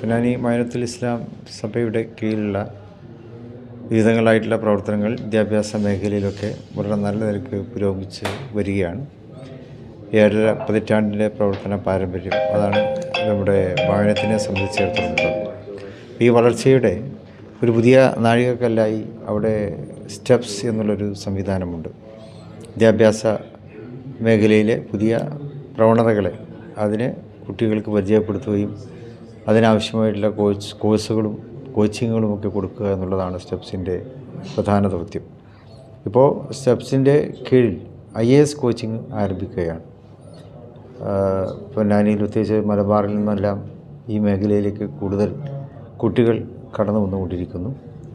പൊന്നാനി മൈനത്തുൽ ഇസ്ലാം സഭയുടെ കീഴിലുള്ള വിവിധങ്ങളായിട്ടുള്ള പ്രവർത്തനങ്ങൾ വിദ്യാഭ്യാസ മേഖലയിലൊക്കെ വളരെ നല്ല നിലയ്ക്ക് പുരോഗമിച്ച് വരികയാണ്. ഏഴര പതിറ്റാണ്ടിന്റെ പ്രവർത്തന പാരമ്പര്യം അതാണ് നമ്മുടെ വായനത്തിനെ സംബന്ധിച്ചിടത്തോളം. ഈ വളർച്ചയുടെ ഒരു പുതിയ നാഴികക്കല്ലായി അവിടെ സ്റ്റെപ്സ് എന്നുള്ളൊരു സംവിധാനമുണ്ട്. വിദ്യാഭ്യാസ മേഖലയിലെ പുതിയ പ്രവണതകളെ അതിനെ കുട്ടികൾക്ക് പരിചയപ്പെടുത്തുകയും അതിനാവശ്യമായിട്ടുള്ള കോച്ച് കോഴ്സുകളും കോച്ചിങ്ങുകളും ഒക്കെ കൊടുക്കുക എന്നുള്ളതാണ് സ്റ്റെപ്സിന്റെ പ്രധാന ദൗത്യം. ഇപ്പോൾ സ്റ്റെപ്സിന്റെ കീഴിൽ ഐ എ എസ് കോച്ചിങ് ആരംഭിക്കുകയാണ്. ആഹ് പൊന്നാനിയിൽ പ്രത്യേകിച്ച് മലബാറിൽ നിന്നെല്ലാം ഈ മേഖലയിലേക്ക് കൂടുതൽ കുട്ടികൾ കടന്നു വന്നുകൊണ്ടിരിക്കുന്നു.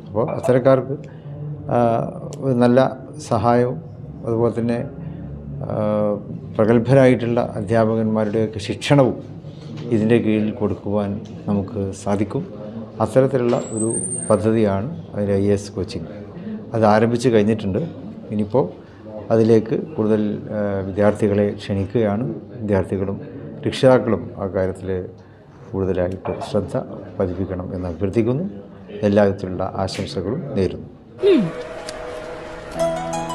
അപ്പോൾ അത്തരക്കാർക്ക് നല്ല സഹായവും അതുപോലെ തന്നെ പ്രഗത്ഭരായിട്ടുള്ള അധ്യാപകന്മാരുടെയൊക്കെ ശിക്ഷണവും ഇതിന്റെ കീഴിൽ കൊടുക്കുവാൻ നമുക്ക് സാധിക്കും. അത്തരത്തിലുള്ള ഒരു പദ്ധതിയാണ് അതിന്റെ ഐ എസ് കോച്ചിങ്. അത് ആരംഭിച്ച് കഴിഞ്ഞിട്ടുണ്ട്. ഇനിയിപ്പോൾ അതിലേക്ക് കൂടുതൽ വിദ്യാർത്ഥികളെ ക്ഷണിക്കുകയാണ്. വിദ്യാർത്ഥികളും രക്ഷിതാക്കളും ആ കാര്യത്തിൽ കൂടുതലായിട്ട് ശ്രദ്ധ പതിപ്പിക്കണം എന്ന് അഭ്യർത്ഥിക്കുന്നു. എല്ലാവിധത്തിലുള്ള ആശംസകളും നേരുന്നു.